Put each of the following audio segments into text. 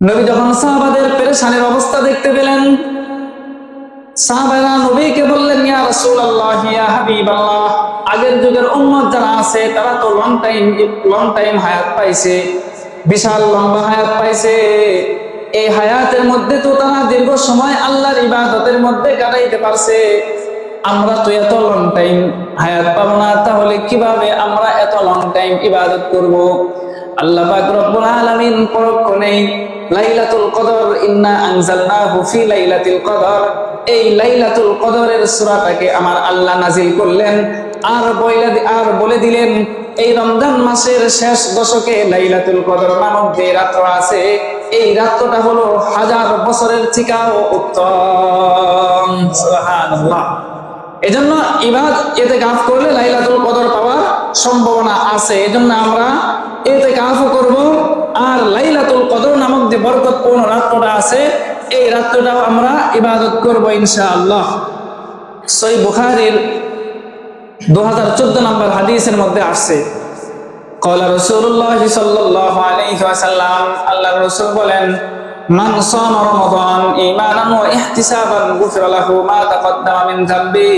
নবী যখন সাহাবাদের পেরেশানের অবস্থা দেখতে পেলেন, সাহাবারা নবীকে বললেন, ইয়া রাসূলুল্লাহ, ইয়া হাবিবাল্লাহ, আগের যুগের উম্মত যারা আছে, তারা তো লং টাইম লং টাইম হায়াত পাইছে, বিশাল লম্বা হায়াত পাইছে। এই হায়াতের মধ্যে তো তারা দীর্ঘ সময় আল্লাহর ইবাদতের মধ্যে কাটাইতে পারছে। আমরা তো এত লং টাইম হায়াত পাবো না, তাহলে কীভাবে আমরা এত লং টাইম ইবাদত করব? আল্লাহ পাক রব্বুল আলামিন পরক্ষ নেই লাইলাতুল কদর, ইন্না আনজালনাহু ফি লাইলাতিল কদর। এই লাইলাতুল কদরের সূরাটাকে আমার আল্লাহ নাজিল করলেন। আর বইলা আর বলে দিলেন, এই রমজান মাসের শেষ দশকে লাইলাতুল কদর নামক যে রাত্র আছে, এই রাত্রটা হলো হাজার বছরের থেকেও উত্তম। সুবহানাল্লাহ। এজন্য ইবাদ এতে গাফ করলে লাইলাতুল কদর পাওয়ার সম্ভাবনা আছে। এজন্য আমরা এতে গাফও করব আর লাইলাতুল কদর নামক যে বরকতপূর্ণ রাত্রটা আছে এই রাত্রটাও আমরা ইবাদত করব ইনশাআল্লাহ সই বুখারীর দু হাজার চোদ্দ নম্বর হাদিসের মধ্যে আসছে قال رسول الله صلى الله عليه وسلم আল্লাহ রসুল বলেন من صام رمضان إيمانا واحتسابا غفر له ما تقدم من ذنبه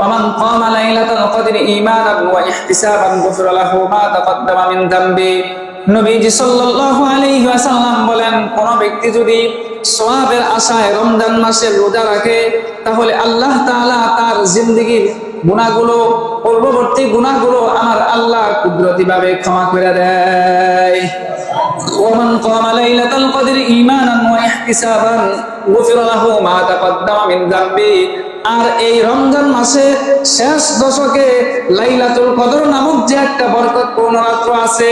ومن قام ليلة القدر إيمانا واحتسابا غفر له ما تقدم من ذنبه নবীজি সাল্লাল্লাহু আলাইহি ওয়াসাল্লাম বলেন, কোন ব্যক্তি যদি সওয়াবের আশায় রমজান মাসে রোজা রাখে, তাহলে আল্লাহ তাআলা তার জিন্দেগীর গুনাহগুলো পূর্ববর্তী গুনাহগুলো আমার আল্লাহ কুদরতি ভাবে ক্ষমা করে দেয় ومن قام ليلة القدر إيمانا واحتسابا غفر له ما تقدم من ذنبه আর এই রমজান মাসে শেষ দশকে লাইলাতুল কদর নামক যে একটা বরকতপূর্ণ রাত্র আছে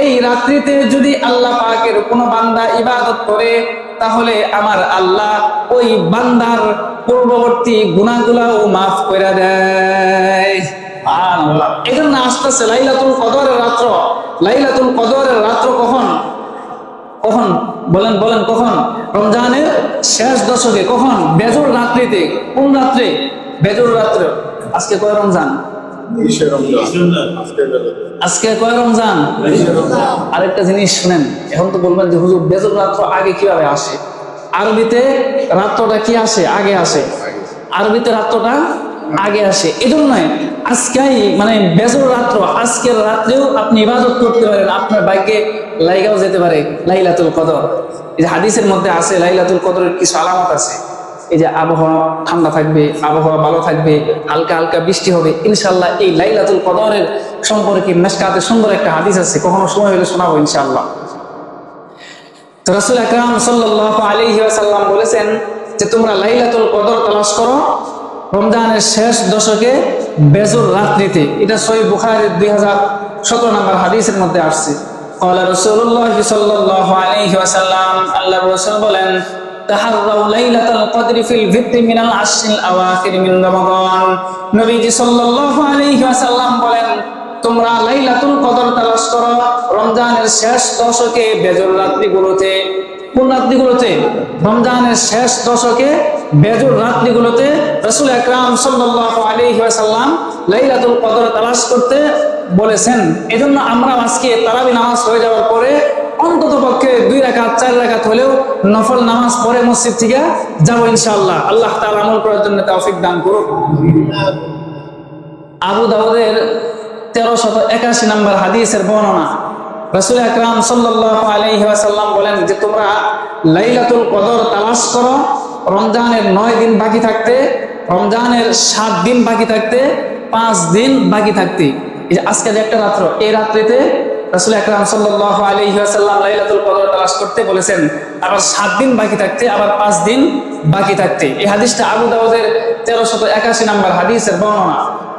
এই রাত্রিতে যদি আল্লাহ পাকের কোনো বান্দা ইবাদত করে তাহলে আমার আল্লাহ ওই বান্দার পূর্ববর্তী গুণাগুলাও মাফ করে দেয় সুবহানাল্লাহ। এই জন্য আসতেছে লাইলাতুল কদরের রাত্র। লাইলাতুল কদরের রাত্র কখন? কখন? বলেন বলেন কখন? রমজানের শেষ দশকে কখন? বেজর রাত্রিতে। কোন রাত্রে? বেজর রাত্রে। আজকে কয় রমজান? আজকে কয় রমজান? আরেকটা জিনিস শুনেন এখন তো বলবেন যে হুজুর বেজর রাত্র আগে কীভাবে আসে? আরবিতে রাত্রটা কি আসে। আগে আসে। আরবিতে রাত্রটা আগে আসে। এই জন্যই আজকেই মানে বেজর রাত্র, আজকের রাত্রেও আপনি ইবাদত করতে পারেন, আপনার বাইকে লাইগাও যেতে পারে, লাইলাতুল কদর। এই যে হাদিসের মধ্যে আছে, লাইলাতুল কদরের কিছু আলামত আছে। এই যে আবহাওয়া ঠান্ডা থাকবে, আবহাওয়া ভালো থাকবে, হালকা হালকা বৃষ্টি হবে ইনশাল্লাহ এই লাইলাতুল কদরের সম্পর্কে মেশকাতে সুন্দর একটা হাদিস আছে, কখনো সময় হলে শোনাবো ইনশাআল্লাহ। তো রাসূল আকরাম আলাইহি ওয়াসাল্লাম বলেছেন যে তোমরা লাইলাতুল কদর তালাশ করো রমজানের শেষ দশকে বেজুর রাত্রিতে এটা সই বুখারি দুই হাজার সতেরো নম্বর হাদিসের মধ্যে আসছে। বলেন বলেন, তোমরা কদর রমজানের শেষ দশকে বেজর রাত্রিগুলোতে। কোন রাত্রিগুলোতে? রমজানের শেষ দশকে বেজর রাত্রিগুলোতে রসুল আকরাম সাল্লাল্লাহু আলাইহি ওয়াসাল্লাম লাইলাতুল কদর তালাশ করতে বলেছেন, এজন্য আমরা আজকে তারাবি নামাজ হয়ে যাওয়ার পরে অন্তত পক্ষে দুই রাকাত, চার রাকাত হলেও নফল নামাজ পরে মসজিদ থেকে যাব ইনশাআল্লাহ। আল্লাহ তার আমল করার জন্য তৌফিক দান করুক। আবু দাউদের তেরো শত একাশি নম্বর হাদিসের বর্ণনা, রসুল আকরাম সাল্লাল্লাহু আলাইহি ওয়াসাল্লাম বলেন যে, তোমরা লাইলাতুল কদর তালাশ করো রমজানের নয় দিন বাকি থাকতে, রমজানের সাত দিন বাকি থাকতে, পাঁচ দিন বাকি থাকতে। এই যে আজকে যে একটা রাত্র, এই রাত্রিতে রসুল আকরাম কদর তালাশ করতে বলেছেন, আবার সাত দিন বাকি থাকতে, আবার পাঁচ দিন বাকি থাকতে। এই হাদিসটা আবু দাউদের তেরো শত একাশি নাম্বার হাদিসের বর্ণনা।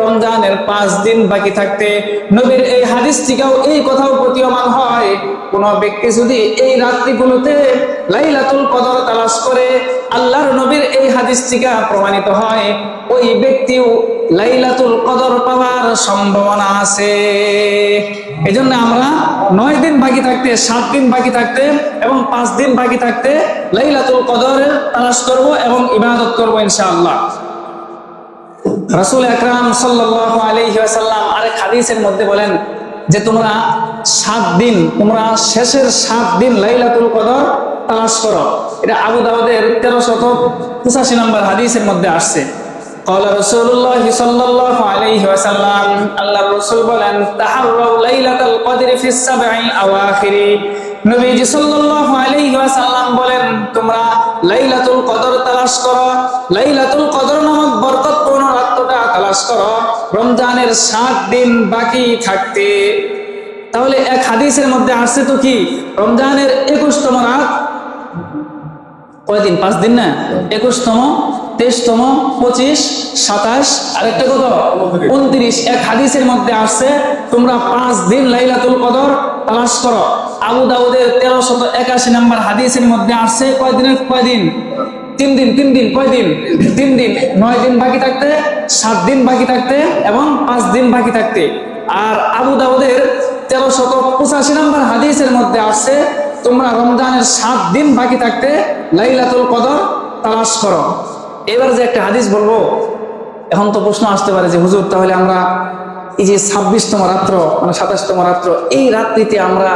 রমজানের পাঁচ দিন বাকি থাকতে নবীর এই হাদিস থেকেও এই কথাও প্রতীয়মান হয়। কোন ব্যক্তি যদি এই রাত্রিগুলোতে লাইলাতুল কদর তালাশ করে, আল্লাহর নবীর এই হাদিস থেকে প্রমাণিত হয়, ওই ব্যক্তিও লাইলাতুল কদর পাওয়ার সম্ভাবনা আছে। এই জন্য আমরা নয় দিন বাকি থাকতে, সাত দিন বাকি থাকতে এবং পাঁচ দিন বাকি থাকতে লাইলাতুল কদরের তালাশ করব এবং ইবাদত করব ইনশাআল্লাহ। রসুল আকরাম সাল্লাহ আলহি আসাল্লাম আরেক হাদিসের মধ্যে বলেন যে তোমরা সাত দিন, তোমরা শেষের সাত দিন লাইলাতুল কদর তালাশ করো। এটা আবু দাবাদের তেরো শত পঁচাশি নম্বর হাদিসের মধ্যে আসছে। বলেন বরকতপূর্ণ তালাশ করো, রমজানের সাত দিন বাকি থাকতে। তাহলে এক হাদিসের মধ্যে আসছে তো কি? রমজানের একুশতম রাত। কয়দিন পাঁচ দিন না? একুশতম, তেইশতম, পঁচিশ, সাতাশ আর একটা কত? উনত্রিশ। এক হাদিসের মধ্যে আসছে, তোমরা পাঁচ দিন লাইলাতুল কদর তালাশ করো। আবু দাউদের তেরো শত একাশি নম্বর হাদিসের মধ্যে আসছে কয়দিনের কয়দিন তিন দিন তিন দিন, কয় দিন? তিন দিন, নয় দিন বাকি থাকতে, সাত দিন বাকি থাকতে এবং পাঁচ দিন বাকি থাকতে। আর আবু দাউদের তেরো শত পঁচাশি নম্বর হাদিসের মধ্যে আসছে তোমরা রমজানের সাত দিন বাকি থাকতে লাইলাতুল কদর তালাশ করো। এবার যে একটা হাদিস বলব, এখন তো প্রশ্ন আসতে পারে যে, হুজুর, তাহলে আমরা এই যে ছাব্বিশতম রাত্র মানে সাতাশতম রাত্র, এই রাত্রিতে আমরা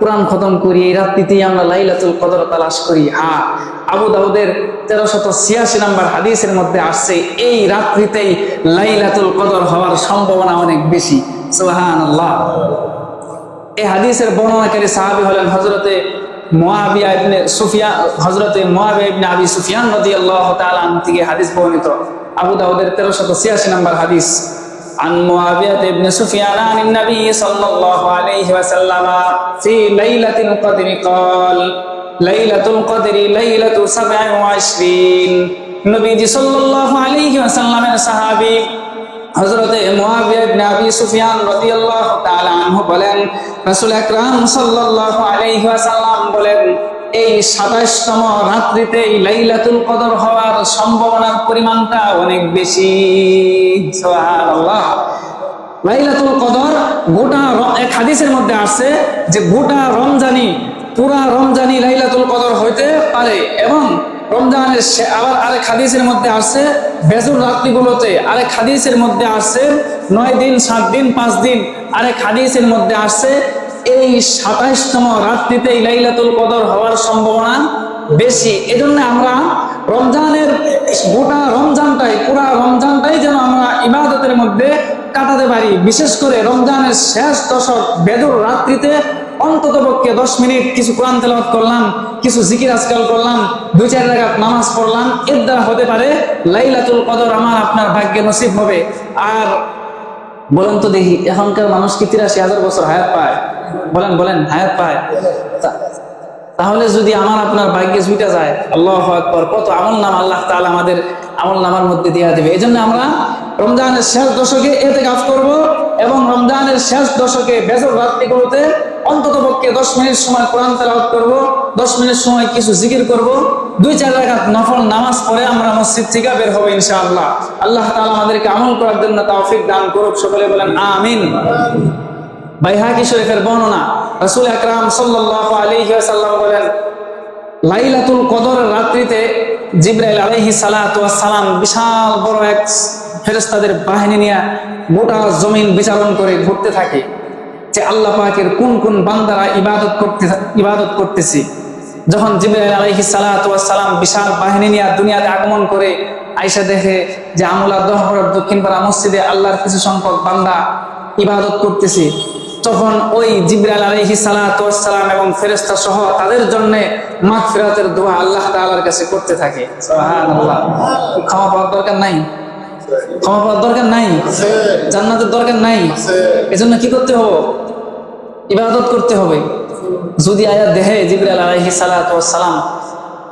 কোরআন খতম করি, এই রাত্রিতেই আমরা লাইলাতুল কদর তালাশ করি। হ্যাঁ আবু দাউদের তেরো শত ছিয়াশি নম্বর হাদিসের মধ্যে আসছে, এই রাত্রিতেই লাইলাতুল কদর হওয়ার সম্ভাবনা অনেক বেশি। সুহান আল্লাহ এই হাদিসের বর্ণনাকারী সাহাবি হলেন হজরতে মুয়াবিয়া ইবনে সুফিয়ান, হযরতে মুয়াবিয়া ইবনে আবি সুফিয়ান রাদিয়াল্লাহু তাআলা আনহু থেকে হাদিস বর্ণিত। আবু দাউদের 1386 নাম্বার হাদিস। عن معاوية بن سفيان عن النبي صلى الله عليه وسلم في ليلة القدر قال ليلة القدر ليلة سبع وعشرين নবীজি সাল্লাল্লাহু আলাইহি ওয়াসাল্লামের সাহাবী হযরতে মুয়াবিয়া ইবনে আবি সুফিয়ান রাদিয়াল্লাহু তাআলা আনহু বলেন রাসূল আকরাম সাল্লাল্লাহু আলাইহি ওয়াসাল্লাম বলেন এই 27তম রাত্রিতে লাইলাতুল কদর হওয়ার সম্ভাবনার পরিমাণটা অনেক বেশি। লাইলাতুল কদর গোটা এক হাদিসের মধ্যে আসছে যে গোটা রমজানি পুরা রমজানি লাইলাতুল কদর হইতে পারে এবং রমজানের আবার আরেক হাদিসের মধ্যে আসছে, বেজুর রাত্রিগুলোতে আরেক হাদিসের মধ্যে আসছে, নয় দিন, সাত দিন, পাঁচ দিন, আরেক হাদিসের মধ্যে আসছে এই সাতাইশতম রাত্রিতেই লাইলাতুল কদর হওয়ার সম্ভাবনা বেশি। এজন্য আমরা রমজানের গোটা রমজানটাই, পুরা রমজানটাই যেন আমরা ইবাদতের মধ্যে কাটাতে পারি। বিশেষ করে রমজানের শেষ দশক বেদুর রাত্রিতে অন্তত পক্ষে দশ মিনিট কিছু কোরআন তেলাওয়াত করলাম, কিছু জিকির আজকাল করলাম, দুই চার রাকাত নামাজ পড়লাম, এর দ্বারা হতে পারে লাইলাতুল কদর আমার আপনার ভাগ্যে নসিব হবে। আর বলেন তো দেখি, এখনকার মানুষ কি তিরাশি হাজার বছর হায়াত পায়? বলেন বলেন, হায়াত পায়। তাহলে যদি আমার আপনার ভাগ্যে ছুটে যায়, আল্লাহ আকবর, কত আমল নাম আল্লাহ তাহলে আমাদের আমল নামার মধ্যে দেওয়া দেবে। এই আমরা রমজানের শেষ দশকে এতে কাজ করব। এবং রমজানের শেষ দশকে বেজর রাত্রিগুলোতে অন্তত পক্ষে দশ মিনিট সময় কোরআন তেলাওয়াত করব, দশ মিনিট সময় কিছু জিকির করব। দুই চার রাকাত নফল নামাজ পড়ে আমরা মসজিদ থেকে বের হব ইনশাআল্লাহ। আল্লাহ তাআলা আমাদেরকে আমল করার জন্য তৌফিক দান করুক, সকলে বলেন আমিন। বাইহাকি শরীফের বর্ণনা, রাসূল আকরাম সাল্লাল্লাহু আলাইহি ওয়াসাল্লাম বলেন, লাইলাতুল কদরের রাত্রিতে জিব্রাইল আলাইহি সালাতু সালাম বিশাল বড় এক ফেরেশতাদের বাহিনী নিয়ে গোটা জমিন বিচারণ করে ঘুরতে থাকে যে আল্লাহ পাকের কোন কোন বান্দারা ইবাদত করতে ইবাদত করতেছে। যখন জিব্রাইল সালাতু সালাম বিশাল বাহিনী নিয়ে দুনিয়াতে আগমন করে, আয়েশা দেখে যে আমুলা দহবর দক্ষিণ পাড়া মসজিদে আল্লাহর কিছু সংখ্যক বান্দা ইবাদত করতেছে। তখন ওই জিব্রাইল আলাইহি সালাতু সালাম এবং ফেরেশতা সহ তাদের জন্য মাগফিরাতের দোয়া আল্লাহ তাআলার কাছে করতে থাকে। ক্ষমা পাওয়ার দরকার নাই। ক্ষমা পাওয়ার দরকার নাই? জান্নাতের দরকার নাই? এজন্য কি করতে হবে? ইবাদত করতে হবে। যদি আয়াত দেহে জিব্রাইল আলাইহি সালাম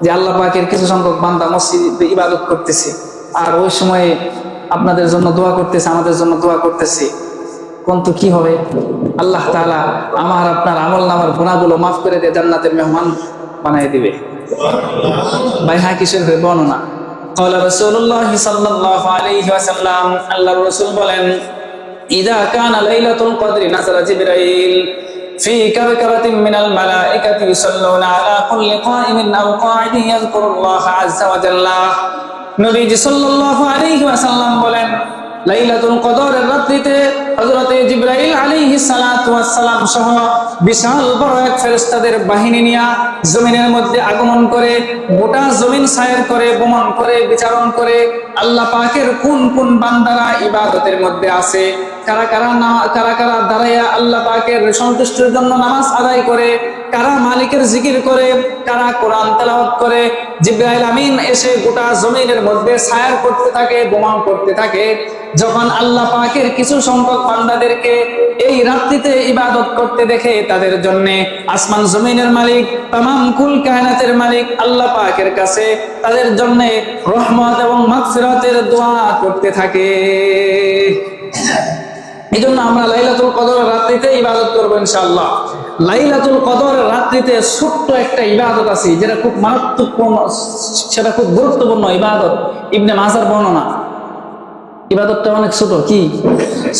যে আল্লাহ পাকের কিছু সংখ্যক বান্দা মসজিদে ইবাদত করতেছে, আর ওই সময়ে আপনাদের জন্য দোয়া করতেছে, আমাদের জন্য দোয়া করতেছে কোন তো কি হবে? আল্লাহ তাআলা আমার আপনার আমল নামার গুণাগুলো মাফ করে দিয়ে জান্নাতের মেহমান বানিয়ে দিবে। ভাই হ্যাঁ কিসের হয়ে বর্ণনা? قال رسول الله صلى الله عليه وسلم আল্লাহ রাসূল বলেন إذا كان ليلة القدر نزل جبريل في كبكبة من الملائكة يصلون على كل قائم أو قاعد يذكر الله عز وجل নবীজি সাল্লাল্লাহু আলাইহি ওয়াসাল্লাম বলেন লাইলাতুল কদরের রাত্রিতে হযরতে জিবরাইল আলাইহিস সালাতু ওয়াস সালাম সহ বিশাল বড় এক ফেরেশতাদের বাহিনী নিয়ে জমিনের মধ্যে আগমন করে, গোটা জমিন সায়ের করে ভ্রমণ করে, বিচারণ করে আল্লাহ পাকের কোন কোন বান্দারা ইবাদতের মধ্যে আছে? কারা কারা না, কারা কারা দাঁড়াইয়া আল্লাহ পাকের সন্তুষ্টির জন্য নামাজ আদায় করে, কারা মালিকের জিকির করে, কারা কোরআন তেলাওয়াত করে, জিব্রাইল আমিন এসে গোটা জমিনের মধ্যে ছায়ার করতে থাকে বোমা করতে থাকে যখন আল্লাহ পাকের কিছু সংখ্যক বান্দাদেরকে এই রাত্রিতে ইবাদত করতে দেখে, তাদের জন্য আসমান জমিনের মালিক, তামাম কুল কায়নাতের মালিক আল্লাহ পাকের কাছে তাদের জন্য রহমত এবং মাগফিরাতের দোয়া করতে থাকে। এই জন্য আমরা লাইলাতুল কদর রাত্রিতে ইবাদত করব ইনশাআল্লাহ। লাইলাতুল কদর রাত্রিতে ছোট্ট একটা ইবাদত আছে, যেটা খুব মারাত্মকপূর্ণ, সেটা খুব গুরুত্বপূর্ণ ইবাদত। ইবনে মাজার বর্ণনা ইবাদতটা অনেক ছোট। কি?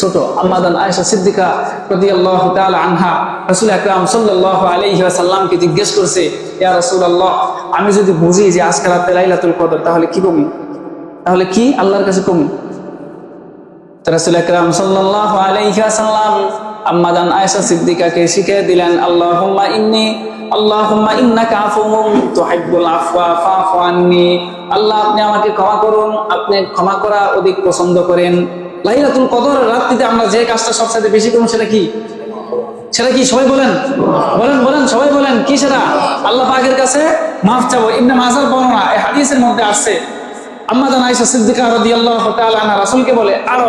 ছোট। আম্মাদান আয়েশা সিদ্দিকা রাদিয়াল্লাহু তাআলা আনহা রাসূল আকরাম সাল্লাল্লাহু আলাইহি ওয়াসাল্লামকে জিজ্ঞেস করছে, ইয়া রাসূলুল্লাহ, আমি যদি বুঝি যে আজকে রাতে লাইলাতুল কদর, তাহলে কি কমি? তাহলে কি আল্লাহর কাছে কমি? রাসূল আকরাম সাল্লাল্লাহু আলাইহি ওয়াসাল্লাম আম্মাদান আয়েশা সিদ্দিকাকে শিখিয়ে দিলেন, আল্লাহুম্মা ইন্নী, আল্লাহুম্মা ইন্নাকা আফুউন তুহিব্বুল আফওয়া ফাফু আন্নি। আল্লাহ, আপনি আমাকে ক্ষমা করুন, আপনি ক্ষমা করা অধিক পছন্দ করেন। লাইলাতুল কদর, রাত্রিতে আমরা যে কাজটা সবচেয়ে বেশি করুন সেটা কি? সেটা কি সবাই বলেন? বলেন বলেন, সবাই বলেন, কি সেটা? আল্লাহ পাকের কাছে মাফ চাবো। ইবনে মাজার বর্ণনা, এই হাদিসের মধ্যে আসছে। বলে আর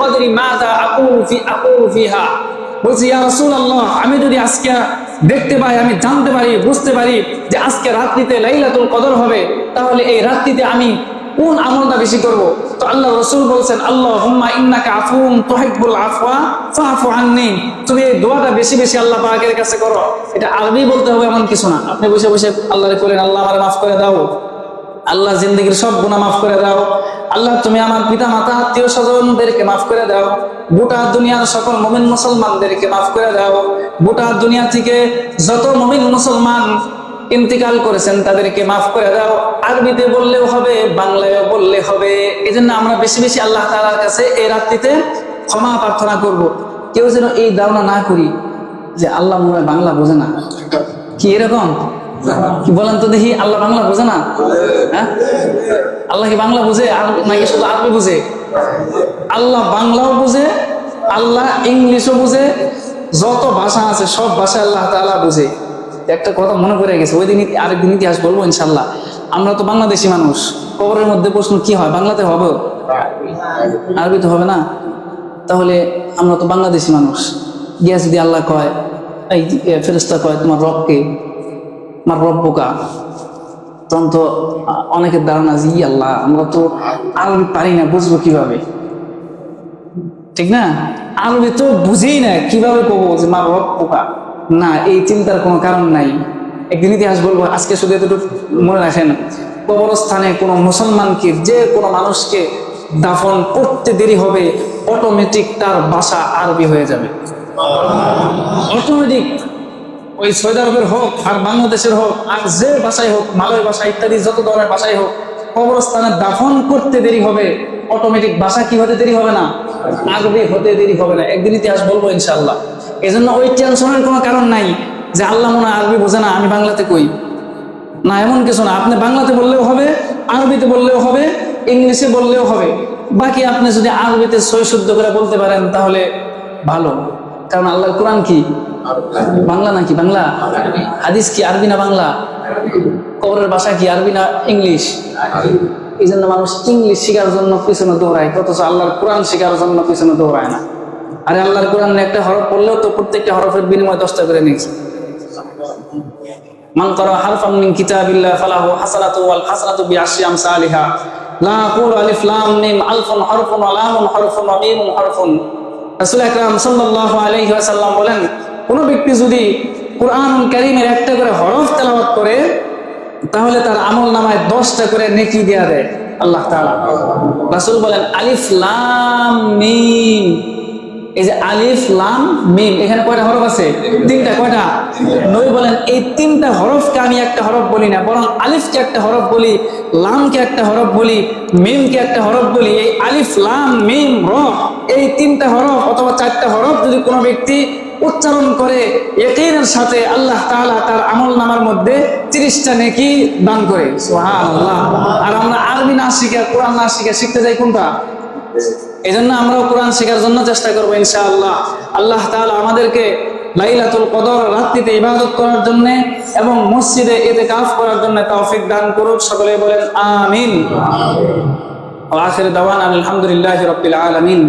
কদরি আমি যদি আজকে দেখতে পাই, আমি জানতে পারি, বুঝতে পারি যে আজকে রাত্রিতে লাইলাতুল কদর হবে। তাহলে এই রাত্রিতে আমি কোন আমলটা বেশি করব? তো আল্লাহ রসুল বলছেন আল্লাহ হুম্মা ইন্নাকা আফুন তুহিব্বুল আফওয়া ফাফু আননি। তুমি এই দোয়াটা বেশি বেশি আল্লাহ পাকের কাছে করো। এটা আরবি বলতে হবে এমন কিছু না। আপনি বসে বসে আল্লাহরে করেন, আল্লাহ আমারে মাফ করে দাও। আল্লাহ জিন্দগির সব গুনাহ মাফ করে দাও। আল্লাহ, তুমি আমার পিতা, মাতা, আত্মীয় স্বজনদেরকে মাফ করে দাও। গোটা দুনিয়ার সকল মুমিন মুসলমানদেরকে মাফ করে দাও। গোটা দুনিয়া থেকে যত মমিন মুসলমান ইন্তিকাল করেছেন, তাদেরকে মাফ করে দাও। আরবিতে বললেও হবে, বাংলায়ও বললে হবে। এই জন্য আমরা বেশি বেশি আল্লাহ তালার কাছে এই রাত্রিতে ক্ষমা প্রার্থনা করব। কেউ যেন এই দাওনা না করি যে আল্লাহ মনে বাংলা বোঝে না। কি এরকম? বলেন তো দেখি, আল্লাহ বাংলা বোঝে না? হ্যাঁ? আল্লাহ কি বাংলা বুঝে? আর নাকি শুধু আরবি বুঝে? আল্লাহ বাংলাও বুঝে, আল্লাহ ইংলিশও বুঝে, যত ভাষা আছে সব ভাষা আল্লাহ তাআলা বুঝে। একটা কথা মনে পড়ে গেছে, ওই দিন আরেকদিন ইতিহাস বলব ইনশাল্লাহ আমরা তো বাংলাদেশি মানুষ। কবরের মধ্যে প্রশ্ন, কি হয়? বাংলাতে হবে? আরবি তো হবে না? তাহলে আমরা তো বাংলাদেশি মানুষ। গিয়া যদি আল্লাহ কয়, এই ফেরেস্তা কয় তোমার রবকে আমার রব বোকা তখন তো অনেকের ধারণা ই আল্লাহ, আমরা তো আরবি পারি না, বুঝব কীভাবে? ঠিক না? আরবি তো বুঝেই না, কীভাবে কবো যে মা রব পোকা না, এই চিন্তার কোনো কারণ নাই। একদিন ইতিহাস বলব, আজকে শুধু এতটুকু মনে রাখেন, কবরস্থানে কোনো মুসলমানকে, যে কোনো মানুষকে দাফন করতে দেরি হবে অটোমেটিক তার ভাষা আরবি হয়ে যাবে। অটোমেটিক ওই সৌদি আরবের হোক, আর বাংলাদেশের হোক, আর যে ভাষায় হোক মালয় ভাষা ইত্যাদি, যত ধরনের ভাষায় হোক, কবরস্থানে দাফন করতে দেরি হবে অটোমেটিক ভাষা কি হতে দেরি হবে না? আরবি হতে দেরি হবে না। একদিন ইতিহাস বলব ইনশাল্লাহ এই জন্য ওই টেনশনের কোনো কারণ নাই যে আল্লাহ মনে আরবি বোঝে না, আমি বাংলাতে কই? না, এমন কিছু না। আপনি বাংলাতে বললেও হবে, আরবিতে বললেও হবে, ইংলিশে বললেও হবে। বাকি আপনি যদি আরবিতে সই করে বলতে পারেন, তাহলে ভালো। কারণ আল্লাহর কোরআন কি? বাংলা নাকি? বাংলা। হাদিস কি আরবি না বাংলা? কবরের ভাষা কি আরবি না ইংলিশ? এই জন্য মানুষ ইংলিশ শেখার জন্য পিছনে দৌড়ায়, অথচ আল্লাহর কোরআন শেখার জন্য পিছনে দৌড়ায় না। আরে আল্লাহর কোরআন একটা হরফ পড়লেও তো প্রত্যেকটা হরফের বিনিময়ে দশটা করে নিয়েছে। মান করা হারফান মিন কিতাবিল্লাহ ফালাহু হাসানাতু ওয়াল হাসানাতু বিআশরি আমসালিহা। লা আকুলু আলিফ লাম মিম আলফুন হরফুন ওয়া লামুন হরফুন ওয়া মিমুন হরফুন। রাসূল আকরাম সাল্লাহ আলাইহি ওয়াসাল্লাম বলেন, কোনো ব্যক্তি যদি কোরআন করিমের একটা করে হরফ তেলাওয়াত করে, তাহলে তার আমল নামায় দশটা করে নেকি দেয়া দেয়। আল্লাহ তালা রাসুল বলেন, আলিফ লাম মিম। এই যে আলিফ, লাম, মিম, এখানে কয়টা হরফ আছে? তিনটা, কয়টা? নবী বলেন, এই তিনটা হরফকে আমি একটা হরফ বলি না, বরং আলিফকে একটা হরফ বলি, লামকে একটা হরফ বলি, মিমকে একটা হরফ বলি, এই আলিফ, লাম, মিম, র, এই তিনটা হরফ অথবা চারটা হরফ যদি কোনো ব্যক্তি উচ্চারণ করে, ইয়াকিনের সাথে আল্লাহ তাআলা তার আমল নামার মধ্যে তিরিশটা নেকি দান করে। আর আমরা আরবি না শিখে, কোরআন না শিখে শিখতে যাই কোনটা? এই জন্য আমরাও কোরআন শেখার জন্য চেষ্টা করব ইনশাআল্লাহ। আল্লাহ তাহলে আমাদেরকে লাইলাতুল কদর রাত্রিতে ইবাদত করার জন্য এবং মসজিদে এতে কাফ করার জন্য তৌফিক দান করুক। সকলে বলেন, আমিন। আখির দাওয়ান আলহামদুলিল্লাহ রবিল আলামিন।